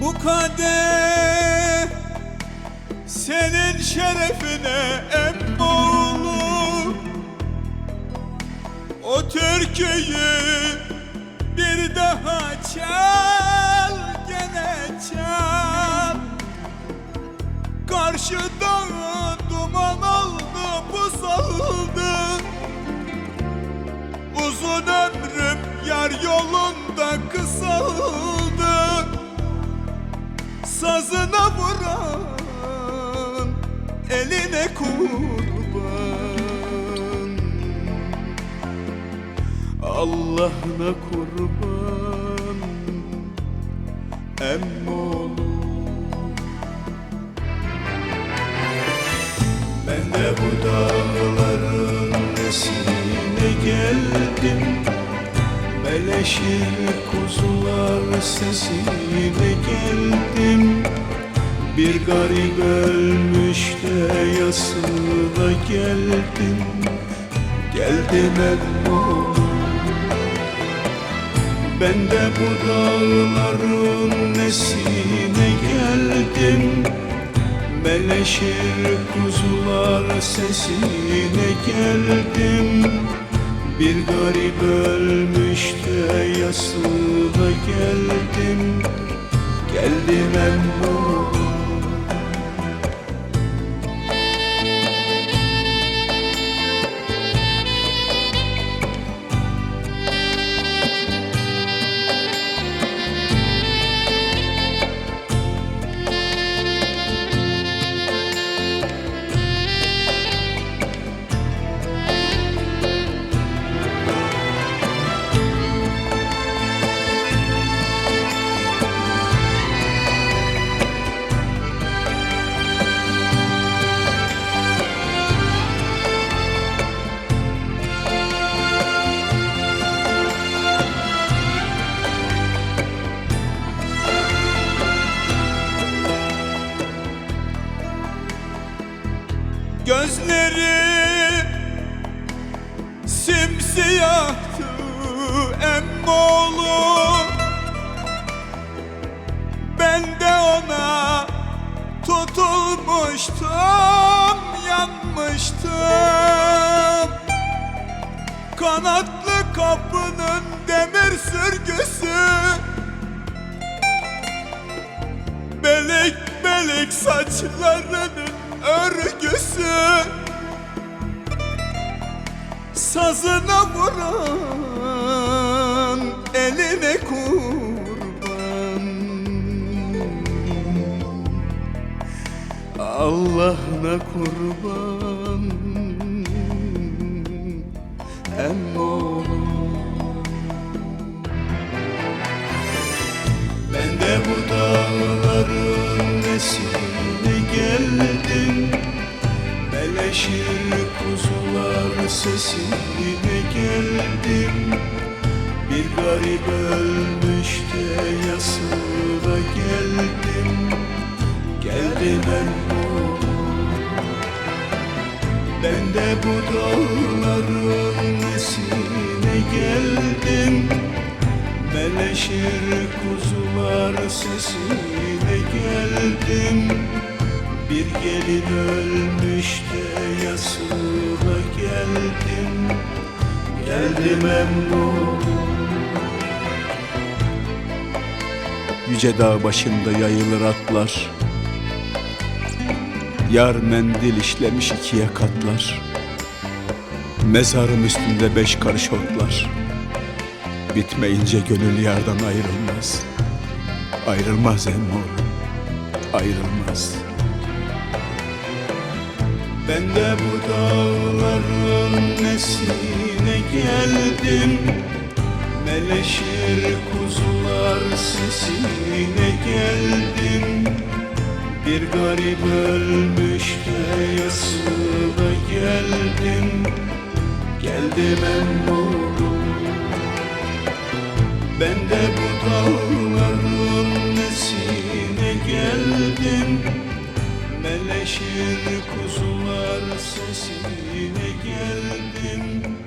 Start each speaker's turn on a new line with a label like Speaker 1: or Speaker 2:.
Speaker 1: Bu kadeh senin şerefine emmoğlu O türküyü bir daha çal gene çal. Karşıda Sazına vuran eline kurban. Allah'ına kurban emmoğlu. Ben de bu dağların nesine geldim Meleşir kuzular sesine geldim. Bir garip ölmüş de yasına geldim Geldim emmoğlu ben de bu dağların nesine geldim. Meleşir kuzular sesine geldim. Bir garip ölmüş de Gözleri simsiyahtı emmoğlu. Ben de ona tutulmuştum, yanmıştım. Kanatlı kapının demir sürgüsü. Belik belik saçlarının örgüsü Sazına vuran eline kurban. Allah'ına kurban. Emmoğlu Meleşir kuzular sesine geldim. Bir garip ölmüş de yasına geldim. Geldim emmoğlu Ben de bu dağların nesine geldim. Meleşir kuzular sesine geldim Bir gelin ölmüş de yasına geldim Geldim emmoğlu
Speaker 2: Yüce dağ başında yayılır atlar. Yar mendil işlemiş ikiye katlar. Mezarım üstünde beş karış otlar. Bitmeyince gönül yardan ayrılmaz. Ayrılmaz emmoğlu Ayrılmaz
Speaker 1: Ben de bu dağların nesine geldim. Meleşir kuzular sesine geldim. Bir garip ölmüş de yasına geldim. Geldim emmoğlu Ben de bu dağların nesine Birleşir kuzular sesine geldim.